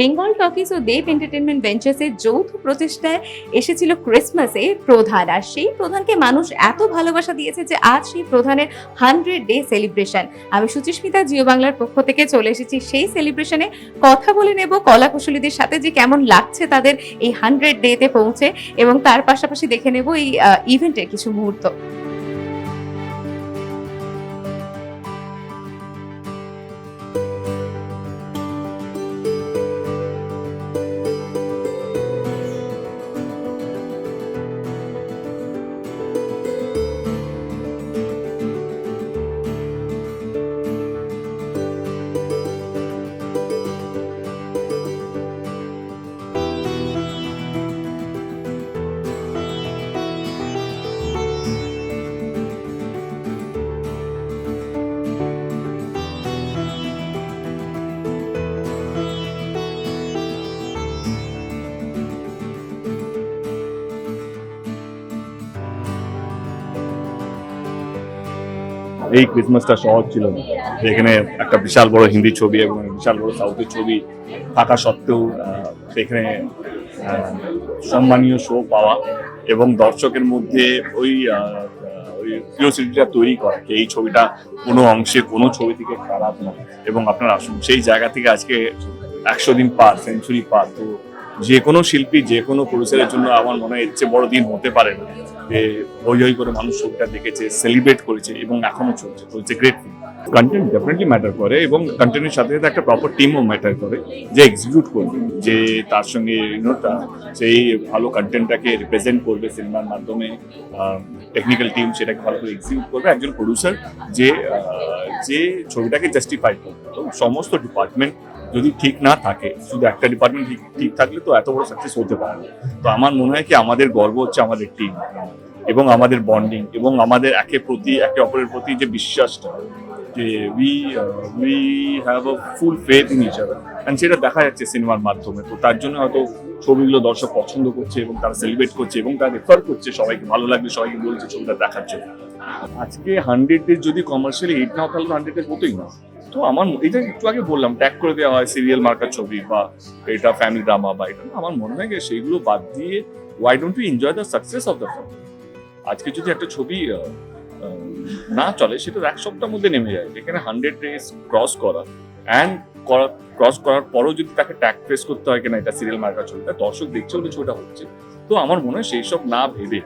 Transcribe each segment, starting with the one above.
Bengal talkies ও Dev entertainment ভেঞ্চার্সের যৌথ প্রচেষ্টায় এসেছিল ক্রিসমাসে প্রধান। আর সেই প্রধানকে মানুষ এত ভালোবাসা দিয়েছে যে আজ সেই প্রধানের হান্ড্রেড ডে সেলিব্রেশন। আমি সুচিস্মিতা, জিও বাংলার পক্ষ থেকে চলে এসেছি সেই সেলিব্রেশনে কথা বলে নেব কলা কুশলীদের সাথে যে কেমন লাগছে তাদের এই হান্ড্রেড ডেতে পৌঁছে এবং তার পাশাপাশি দেখে নেব এই ইভেন্টের কিছু মুহূর্ত। এই ক্রিসমাসটা সহজ ছিল না। যেখানে একটা বিশাল বড় হিন্দি ছবি এবং বিশাল বড় সাউথের ছবি থাকা সত্ত্বেও সেখানে সম্মানীয় শো পাওয়া এবং দর্শকের মধ্যে ওই কিউরিওসিটিটা তৈরি করা যে এই ছবিটা কোনো অংশে, কোনো ছবি থেকে খারাপ না। এবং আপনার আসুন, সেই জায়গা থেকে আজকে একশো দিন পার সেঞ্চুরি পার। তো যে কোনো শিল্পী, যে কোনো প্রডিউসারের জন্য আমার মনে হয় চেয়ে বড় দিন হতে পারে না। যে হই হই করে মানুষ ছবিটা দেখেছে সেলিব্রেট করেছে এবং এখনও চলছে তো it's great content definitely matter করে এবং কন্টেন্টের সাথে সাথে একটা প্রপার টিমও ম্যাটার করে, যে এক্সিকিউট করবে, যে তার সঙ্গে ইউনোটা সেই ভালো কন্টেন্টটাকে রিপ্রেজেন্ট করবে সিনেমার মাধ্যমে টেকনিক্যাল টিম সেটাকে ভালো করে এক্সিকিউট করবে, একজন প্রডিউসার যে যে ছবিটাকে জাস্টিফাই করবে। তো সমস্ত ডিপার্টমেন্ট যদি ঠিক না থাকে, শুধু একটা ডিপার্টমেন্ট ঠিক ঠিক থাকলে তো এত বড় সাকসেস হতে পারে না। তো আমার মনে হয় কি, আমাদের গর্ব হচ্ছে আমাদের টিম এবং আমাদের বন্ডিং এবং আমাদের একে প্রতি, একে অপরের প্রতি যে বিশ্বাসটা, যে we we have a full faith in each other and সেটা দেখা যাচ্ছে সিনেমার মাধ্যমে। তো তার জন্য হয়তো ছবিগুলো দর্শক পছন্দ করছে এবং তারা সেলিব্রেট করছে এবং তারা রেফার করছে, সবাইকে ভালো লাগবে, সবাইকে বলছে ছবিটা দেখার জন্য। আজকে হান্ড্রেড ডেজ যদি কমার্শিয়ালি হিট নাও তাহলে হান্ড্রেড ডেজ হতোই না। তো আমার এটা একটু আগে বললাম ট্যাগ করে দেওয়া হয় সিরিয়াল মার্কার ছবি বা এটা ফ্যামিলি ড্রামা বা এটা আমার মনে হয় সেইগুলো বাদ দিয়ে why don't you enjoy the success of the film আজকে যদি একটা ছবি না চলে, সেটা এক সপ্তাহের মধ্যে নেমে যায়। যেখানে হান্ড্রেড ডেজ ক্রস করা অ্যান্ড ক্রস করার পরও যদি তাকে ট্যাগ ফেস করতে হয় কিনা এটা সিরিয়াল মার্কার ছবিটা দর্শক দেখছে বলে ছবিটা হচ্ছে। তো আমার মনে হয় সেই সব না ভেবে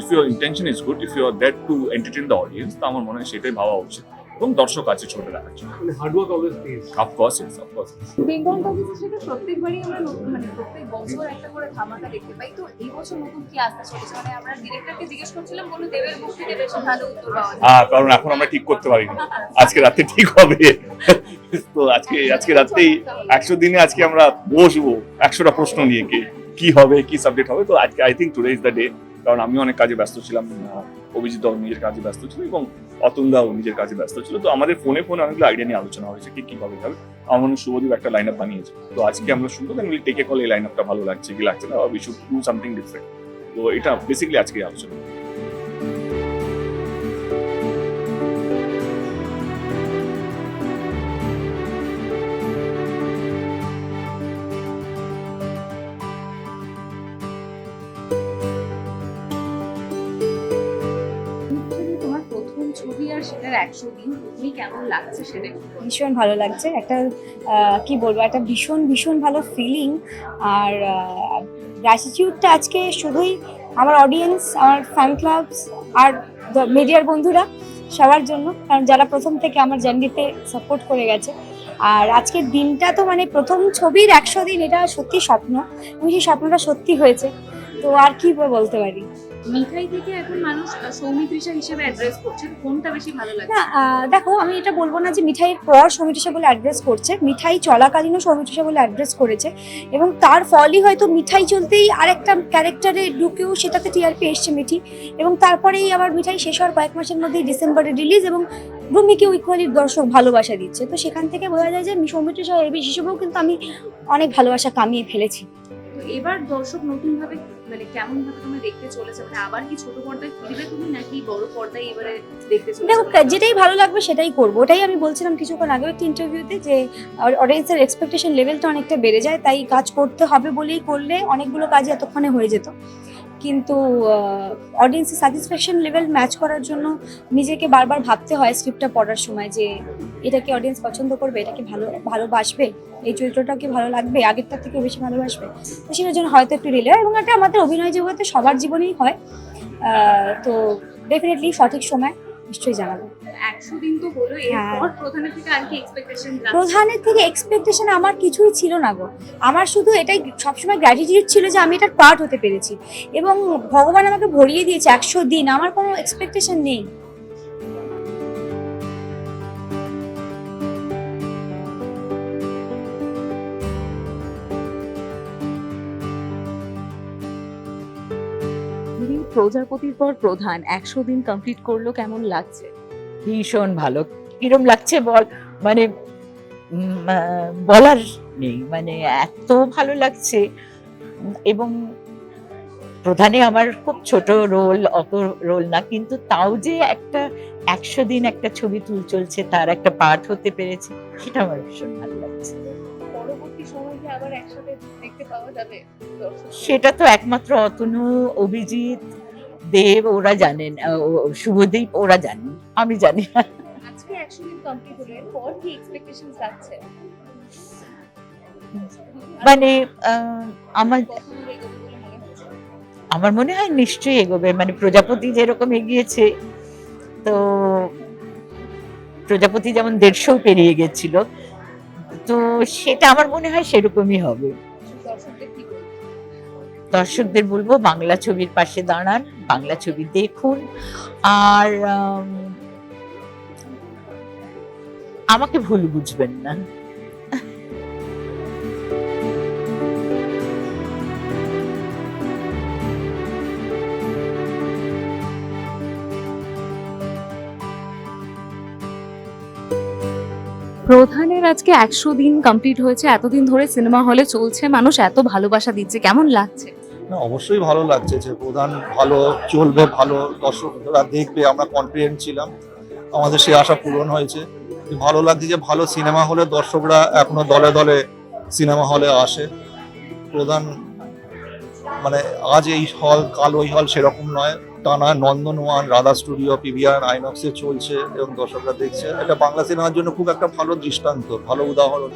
if your intention is good if you are that to entertain the audience তো আমার মনে হয় সেটাই ভাবা উচিত। এবং দর্শক আছে ছোট দেখার জন্য। মানে always page of course it's of course Bengal টকিজে সেটা প্রত্যেকবারই আমরা নতুন মানে প্রত্যেক বছর একটা করে ধামাকা দেখতে পাই। তো এই বছর নতুন কি আসতে চলেছে মানে আমরা ডিরেক্টরকে জিজ্ঞেস করছিলাম বলল দেবের মুখ থেকে বেশি ভালো উত্তর পাওয়া যায়। হ্যাঁ কারণ এখন আমরা ঠিক করতে পারি না আজকে রাতে ঠিক হবে। তো আজকে আজকে রাতেই একশো দিনে আজকে আমরা বসবো। একশোটা প্রশ্ন নিয়ে কি কি হবে কি সাবজেক্ট হবে? তো আজকে I think today is the day কারণ আমি অনেক কাজে ব্যস্ত ছিলাম অভিজিৎ দাও নিজের কাজে ব্যস্ত ছিল এবং অতুল দাও নিজের কাজে ব্যস্ত ছিল। তো আমাদের ফোনে ফোনে অনেকগুলো আইডিয়া নিয়ে আলোচনা হয়েছে কি কীভাবে হবে আমার মনে শুভদীপ একটা লাইন আপ বানিয়েছে। তো আজকে আমরা শুনব দেন টেকে কল এই লাইন আপটা ভালো লাগছে, কি লাগছে না we should do something different তো এটা বেসিক্যালি আজকে আলোচনা। ভীষণ ভালো লাগছে। একটা কি বলব, একটা ভীষণ ভীষণ ভালো ফিলিং আর গ্র্যাটিটিউডটা আজকে শুধুই আমার অডিয়েন্স আমার ফ্যান ক্লাবস আর মিডিয়ার বন্ধুরা সবার জন্য। কারণ যারা প্রথম থেকে আমার জার্নিতে সাপোর্ট করে গেছে। আর আজকের দিনটা তো মানে প্রথম ছবির একশো দিন এটা সত্যি স্বপ্ন। এবং সেই স্বপ্নটা সত্যি হয়েছে, তো আর কি বলতে পারি? মিঠাই থেকে এখন মানুষ হিসেবে অ্যাড্রেস করছে। কোনটা বেশি ভালো আহ, দেখো আমি এটা বলব না যে মিঠাইয়ের পর সৌমিত্রিষা বলে অ্যাড্রেস করছে। মিঠাই চলাকালীনও সৌমিত্রিষা বলে অ্যাড্রেস করেছে। এবং তার ফলই হয়তো মিঠাই চলতেই আরেকটা ক্যারেক্টারে ঢুকেও সেটাতে টিআরপি এসছে মিঠি। এবং তারপরেই আবার মিঠাই শেষ হওয়ার কয়েক মাসের মধ্যেই ডিসেম্বরে রিলিজ এবং রুমিকেও ইকুয়ালি দর্শক ভালোবাসা দিচ্ছে। তো সেখান থেকে বোঝা যায় যে সৌমিত্রিষা এবি হিসেবেও কিন্তু আমি অনেক ভালোবাসা কামিয়ে ফেলেছি। তো এবার দর্শক নতুন ভাবে মানে কেমন ভাবে তুমি দেখতে চলেছে? মানে আবার কি ছোট পর্দায় ফিরবে তুমি নাকি বড় পর্দায় এবারে যেটাই ভালো লাগবে সেটাই করব। ওটাই আমি বলছিলাম কিছুক্ষণ আগে একটা ইন্টারভিউতে যে অডিয়েন্সের এক্সপেকটেশন লেভেলটা অনেকটা বেড়ে যায়, তাই কাজ করতে হবে বলেই করলে অনেকগুলো কাজ এতক্ষণে হয়ে যেত। কিন্তু অডিয়েন্সের স্যাটিসফ্যাকশন লেভেল ম্যাচ করার জন্য নিজেকে বারবার ভাবতে হয় স্ক্রিপ্টটা পড়ার সময় যে, এটা কি অডিয়েন্স পছন্দ করবে? এটা কি ভালো, ভালোবাসবে? এই চরিত্রটা কি ভালো লাগবে? আগেরটার থেকে বেশি ভালোবাসবে? তো সেটার জন্য হয়তো একটু রিলে এবং এটা আমাদের অভিনয় জগতে সবার জীবনেই হয়। তো ডেফিনেটলি সঠিক সময় নিশ্চয়ই জানাব। একশো দিন তো হলো হ্যাঁ। এরপর প্রধানের থেকে আর কি এক্সপেকটেশন প্রধানের থেকে এক্সপেকটেশন আমার কিছুই ছিল না গো। আমার শুধু এটাই সবসময় গ্র্যাটিটিউড ছিল যে আমি এটার পার্ট হতে পেরেছি। এবং ভগবান আমাকে ভরিয়ে দিয়েছে একশো দিন। আমার কোনো এক্সপেকটেশন নেই। প্রজাপতির পর প্রধান একশো দিন কমপ্লিট করল কেমন লাগছে? ভীষণ ভালো। কিরম লাগছে বল? মানে বলার নেই। মানে এত ভালো লাগছে। এবং প্রধানে আমার খুব ছোট রোল অত রোল না কিন্তু তাও যে একটা একশো দিন একটা ছবি তুল চলছে তার একটা পার্ট হতে পেরেছে সেটা আমার ভীষণ ভালো লাগছে। পরবর্তী সময় আবার একসাথে দেখতে পাওয়া যাবে? সেটা তো একমাত্র অতনু অভিজিৎ দেব ওরা জানেন শুভদীপ ওরা জানেন আমি জানি না। আজকে একশো কমপ্লিট হলো এরপর কি এক্সপেকটেশন রাখছে মানে আমার মনে আমার মনে হয় নিশ্চয়ই এগোবে মানে প্রজাপতি যেরকম এগিয়েছে তো প্রজাপতি যেমন দেড়শো পেরিয়ে গেছিল তো সেটা আমার মনে হয় সেরকমই হবে। দর্শকদের বলব, বাংলা ছবির পাশে দাঁড়ান, বাংলা ছবি দেখুন। আর আমাকে ভুল বুঝবেন না। প্রধানের আজকে একশো দিন কমপ্লিট হয়েছে। এতদিন ধরে সিনেমা হলে চলছে। মানুষ এত ভালোবাসা দিচ্ছে। কেমন লাগছে? না, অবশ্যই ভালো লাগছে যে প্রধান ভালো, চলবে ভালো দর্শকরা দেখবে, আমরা কনফিডেন্ট ছিলাম। আমাদের সেই আশা পূরণ হয়েছে। ভালো লাগছে যে ভালো সিনেমা হলে দর্শকরা এখনও দলে দলে সিনেমা হলে আসে। প্রধান মানে আজ এই হল কাল ওই হল সেরকম নয়। টানা নন্দনওয়ান, রাধা স্টুডিও পিভিআর আইনক্সে চলছে এবং দর্শকরা দেখছে। এটা বাংলা সিনেমার জন্য খুব একটা ভালো দৃষ্টান্ত, ভালো উদাহরণ।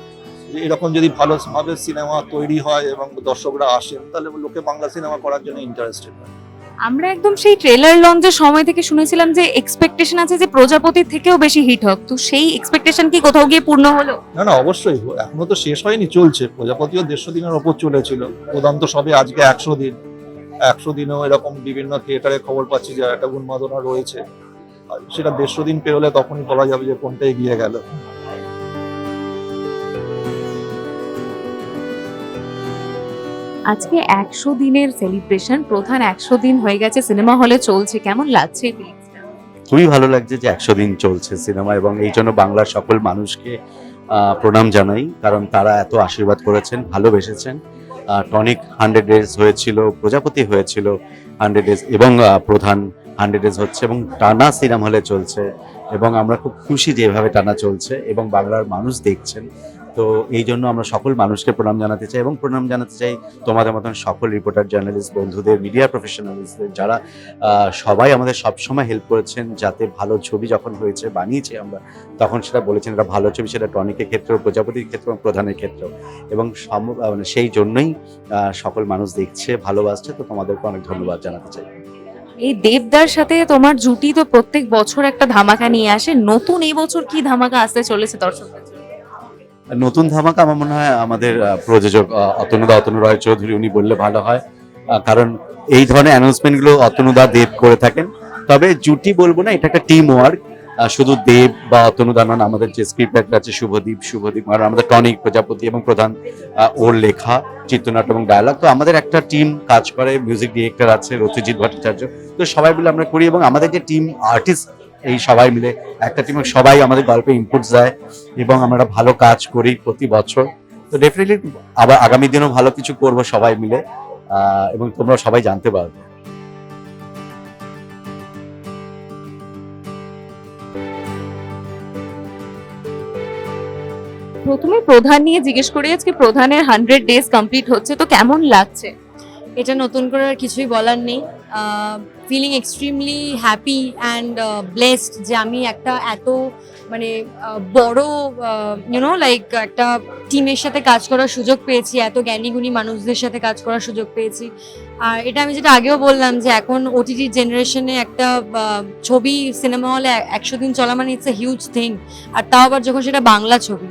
যে এরকম যদি ভালোভাবে সিনেমা তৈরি হয় এবং দর্শকরা আসেন তাহলে লোকে বাংলা সিনেমা করার জন্য ইন্টারেস্টেড হয়। আমরা একদম সেই ট্রেলার লঞ্চের সময় থেকে শুনেছিলাম যে এক্সপেকটেশন আছে যে প্রজাপতির থেকেও বেশি হিট হোক। তো সেই এক্সপেকটেশন কি কোথাও গিয়ে পূর্ণ হলো? না না অবশ্যই। এখনও তো শেষ হয়নি চলছে। প্রজাপতিও দেড়শো দিনের ওপর চলেছিল। প্রধান তো সবে আজকে একশো দিন। একশো দিনেও এরকম বিভিন্ন থিয়েটারে খবর পাচ্ছি যে একটা উন্মাদনা রয়েছে। আর সেটা দেড়শো দিন পেরোলে তখনই বলা যাবে যে কোনটা এগিয়ে গেল। আজকে একশো দিনের সেলিব্রেশন প্রধান একশো দিন হয়ে গেছে সিনেমা হলে চলছে। কেমন লাগছে? খুবই ভালো লাগছে যে একশো দিন চলছে সিনেমা এবং এই জন্য বাংলার সকল মানুষকে প্রণাম জানাই। কারণ তারা এত আশীর্বাদ করেছেন, ভালোবেসেছেন। টনিক হান্ড্রেড ডেজ হয়েছিল, প্রজাপতি হয়েছিল হান্ড্রেড ডেজ এবং প্রধান হান্ড্রেড ডেজ হচ্ছে এবং টানা সিনেমা হলে চলছে। এবং আমরা খুব খুশি যেভাবে টানা চলছে এবং বাংলার মানুষ দেখছেন। তো এই জন্য আমরা সকল মানুষকে প্রণাম জানাতে চাই এবং প্রণাম জানাতে চাই তোমাদের মতন সকল রিপোর্টার জার্নালিস্ট বন্ধুদের মিডিয়া প্রফেশনালিস্টদের যারা সবাই আমাদের সবসময় হেল্প করেছেন যাতে ভালো ছবি যখন হয়েছে, বানিয়েছি আমরা, তখন সেটা বলেছেন এটা ভালো ছবি, সেটা টনিকের ক্ষেত্রেও, প্রজাপতির ক্ষেত্রে এবং প্রধানের ক্ষেত্রেও এবং মানে সেই জন্যই সকল মানুষ দেখছে, ভালোবাসছে, তো তোমাদেরকে অনেক ধন্যবাদ জানাতে চাই এই দেবদার সাথে তোমার জুটি তো প্রত্যেক বছর একটা ধামাকা নিয়ে আসে, নতুন এই বছর কি ধামাকা আসতে চলেছে? আর নতুন ধামাকা আমার মনে হয় আমাদের প্রযোজক অতনুদা অতনু রয় চৌধুরী, উনি বললে ভালো হয়। কারণ এই ধরনের অ্যানাউন্সমেন্টগুলো অতনুদা, দেব করে থাকেন। তবে জুটি বলব না, এটা একটা টিম ওয়ার্ক শুধু দেব বা অতনুদা নন, আমাদের যে স্ক্রিপ্ট রাইটার আছে, শুভদীপ শুভদীপ আর আমাদের টনিক প্রজাপতি এবং প্রধান ওর লেখা, চিত্রনাট্য এবং ডায়ালগ তো আমাদের একটা টিম কাজ করে মিউজিক ডিরেক্টর আছে, রথিজিৎ ভট্টাচার্য। তো সবাই মিলে আমরা করি এবং আমাদের যে টিম আর্টিস্ট এই সবাই মিলে একটা টিমে সবাই আমাদের গল্পে ইনপুটস দেয় এবং আমরা ভালো কাজ করি প্রতি বছর। তো ডেফিনেটলি আবার আগামী দিনও ভালো কিছু করব সবাই মিলে আহ, এবং তোমরা সবাই জানতে পারবে। প্রথমে প্রধান নিয়ে জিজ্ঞেস করি আজকে প্রধানের হান্ড্রেড ডেজ কমপ্লিট হচ্ছে তো কেমন লাগছে? এটা নতুন করে আর কিছুই বলার নেই। Feeling extremely happy and blessed যে আমি একটা এত মানে বড় ইউনো লাইক একটা টিমের সাথে কাজ করার সুযোগ পেয়েছি, এত জ্ঞানীগুণী মানুষদের সাথে কাজ করার সুযোগ পেয়েছি। আর এটা আমি যেটা আগেও বললাম যে এখন ওটিটি জেনারেশনে একটা ছবি সিনেমা হলে একশো দিন চলা মানে ইটস এ হিউজ থিং আর তাও আবার যখন সেটা বাংলা ছবি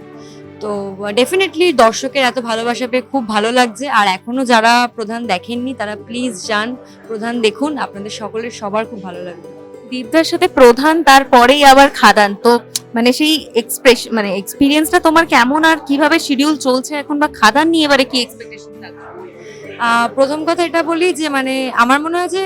তো ডেফিনেটলি দর্শকের এত ভালোবাসা পেয়ে খুব ভালো লাগছে। আর এখনও যারা প্রধান দেখেননি তারা প্লিজ যান প্রধান দেখুন। আপনাদের সকলের সবার খুব ভালো লাগবে। দীপদার সাথে প্রধান তারপরেই আবার খাদান। তো মানে সেই এক্সপ্রেস মানে এক্সপিরিয়েন্সটা তোমার কেমন আর কীভাবে শিডিউল চলছে এখন? বা খাদান নিয়ে এবারে কি এক্সপেকটেশন থাকবে প্রথম কথা এটা বলি যে মানে আমার মনে হয় যে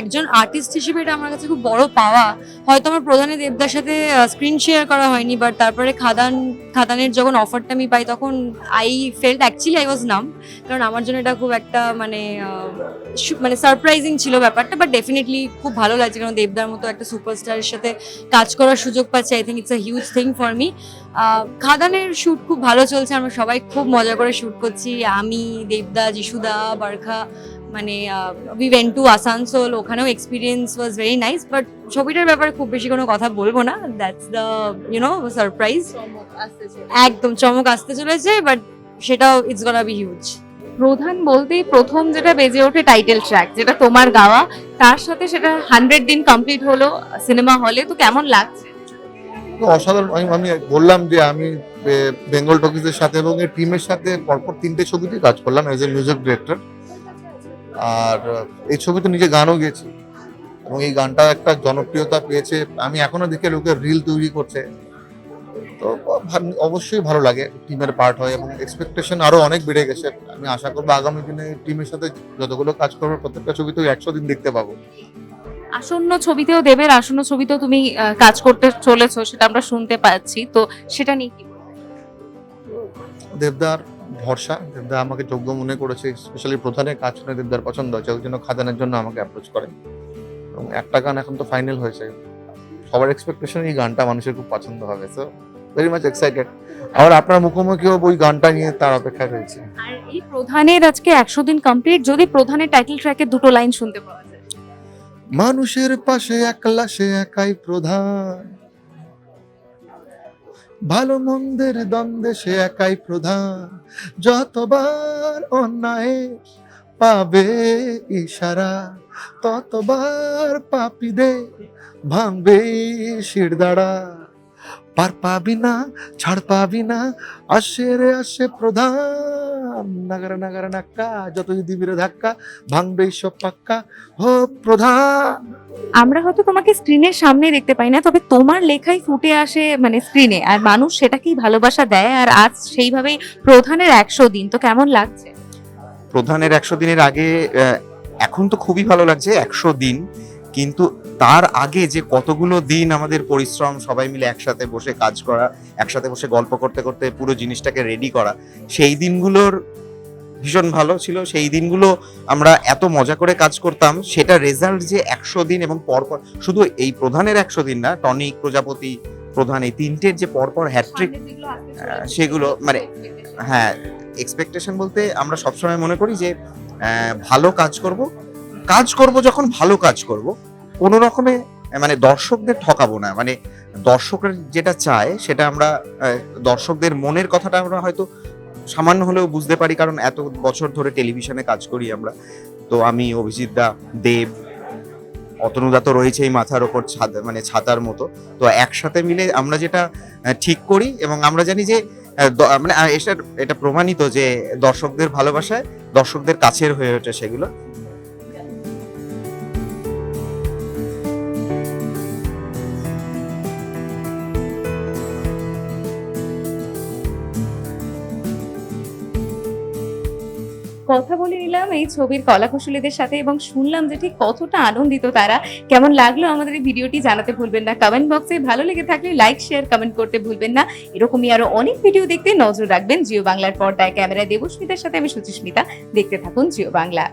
একজন আর্টিস্ট হিসেবে এটা আমার কাছে খুব বড় পাওয়া। হয়তো আমার প্রধানে দেবদার সাথে স্ক্রিন শেয়ার করা হয়নি বাট তারপরে খাদান, খাদানের যখন অফারটা আমি পাই, তখন I felt actually I was numb কারণ আমার জন্য এটা খুব একটা মানে মানে সারপ্রাইজিং ছিল ব্যাপারটা বাট ডেফিনেটলি খুব ভালো লাগছে, কারণ দেবদার মতো একটা সুপারস্টারের সাথে কাজ করার সুযোগ পাচ্ছি I think it's a huge thing for me খাদানের shoot খুব ভালো চলছে, আমরা সবাই খুব মজা করে শ্যুট করছি, আমি, দেবদা, যিশুদা, বারখা মানে উই ওয়েন টু আসানসোল ওখানেও experience was very nice but ছবিটার ব্যাপারে খুব বেশি কোনো কথা বলব না। দ্যাটস দ্য ইউনো সারপ্রাইজ একদম চমক আসতে চলেছে বাট সেটাও ইটস গনা বি হিউজ প্রধান বলতেই প্রথম যেটা বেজে ওঠে টাইটেল ট্র্যাক যেটা তোমার গাওয়া। তার সাথে সেটা হান্ড্রেড দিন কমপ্লিট হলো সিনেমা হলে তো কেমন লাগছে? তো অসাধারণ আমি আমি বললাম যে আমি বেঙ্গল টকিজের সাথে এবং এই টিমের সাথে পরপর তিনটে ছবিতে কাজ করলাম এজ এ মিউজিক ডিরেক্টর আর এই ছবিতে নিজে গানও গেয়েছি। এবং এই গানটা একটা জনপ্রিয়তা পেয়েছে। আমি এখনও দেখে লোকে রিল তৈরি করছে। তো অবশ্যই ভালো লাগে টিমের পার্ট হয় এবং এক্সপেকটেশন আরও অনেক বেড়ে গেছে। আমি আশা করব আগামী দিনে টিমের সাথে যতগুলো কাজ করব প্রত্যেকটা ছবিতেও একশো দিন দেখতে পাবো। আসন্ন ছবিতেও দেবের আসন্ন ছবিতেও তুমি কাজ করতে চলেছো সেটা আমরা শুনতে পাচ্ছি। তো সেটা নিয়ে কি দেবদার ভরসা। দেবদা আমাকে যোগ্য মনে করেছে স্পেশালি প্রধানের কাজ শুনে দেবদার পছন্দ হয়েছে ওই জন্য খাদানের জন্য আমাকে অ্যাপ্রোচ করে। এবং একটা গান এখন তো ফাইনাল হয়েছে। সবার এক্সপেকটেশন এই গানটা মানুষের খুব পছন্দ হবে সো ভেরি মাচ এক্সাইটেড আবার আপনার মুখোমুখিও ওই গানটা নিয়ে তার অপেক্ষায় রয়েছে। আর এই প্রধানের আজকে একশো দিন কমপ্লিট যদি প্রধানের টাইটেল ট্র্যাকের দুটো লাইন শুনতে পাওয়া যায়। মানুষের পাশে একলা সে একাই প্রধান। ভালো মন্দের দ্বন্দ্বে সে একাই প্রধান। যতবার অন্যায় পাবে ইশারা, ততবার পাপিদে ভাঙবে শিরদাড়া পার পাবি না, ছাড় পাবি না, আসে রে আসে প্রধান। নাগারা নাগারা নাক্কা যতই দিবি রে ধাক্কা ভাঙবে সব পাক্কা। হো প্রধান! আমরা হয়তো তোমাকে স্ক্রিনের সামনে দেখতে পাই না তবে তোমার লেখাই ফুটে আসে মানে স্ক্রিনে আর মানুষ সেটাকেই ভালোবাসা দেয় আর আজ সেইভাবেই প্রধানের একশো দিন তো কেমন লাগছে? প্রধানের একশো দিনের আগে এখন তো খুবই ভালো লাগছে একশো দিন। কিন্তু তার আগে যে কতগুলো দিন আমাদের পরিশ্রম সবাই মিলে একসাথে বসে কাজ করা একসাথে বসে গল্প করতে করতে পুরো জিনিসটাকে রেডি করা সেই দিনগুলোর ভীষণ ভালো ছিল। সেই দিনগুলো আমরা এত মজা করে কাজ করতাম সেটা রেজাল্ট যে একশো দিন এবং পরপর শুধু এই প্রধানের একশো দিন না টনিক প্রজাপতি প্রধান এই তিনটের যে পরপর হ্যাট্রিক সেগুলো মানে হ্যাঁ এক্সপেকটেশন বলতে আমরা সবসময় মনে করি যে ভালো কাজ করব কাজ করব যখন ভালো কাজ করব, কোনো রকমে মানে দর্শকদের ঠকাবো না। মানে দর্শকের যেটা চায়, সেটা আমরা দর্শকদের মনের কথাটা আমরা হয়তো সামান্য হলেও বুঝতে পারি, কারণ এত বছর ধরে টেলিভিশনে কাজ করি আমরা। তো আমি, অভিজিৎ দা, দেব অতনুদা তো রয়েছেই মাথার ওপর ছাদ মানে ছাতার মতো। তো একসাথে মিলে আমরা যেটা ঠিক করি এবং আমরা জানি যে মানে এটা প্রমাণিত যে দর্শকদের ভালোবাসায় দর্শকদের কাছের হয়ে ওঠে সেগুলো। কথা বলে নিলাম এই ছবির কলাকুশলীদের সাথে এবং শুনলাম যে ঠিক কতটা আনন্দিত তারা। কেমন লাগল আমাদের এই ভিডিওটি জানাতে ভুলবেন না। কমেন্ট বক্সে ভালো লেগে থাকলে লাইক শেয়ার কমেন্ট করতে ভুলবেন না। এরকমই আরও অনেক ভিডিও দেখতে নজর রাখবেন। জিও বাংলার পর্দায় ক্যামেরায় দেবস্মিতার সাথে আমি সুচিস্মিতা। দেখতে থাকুন জিও বাংলা।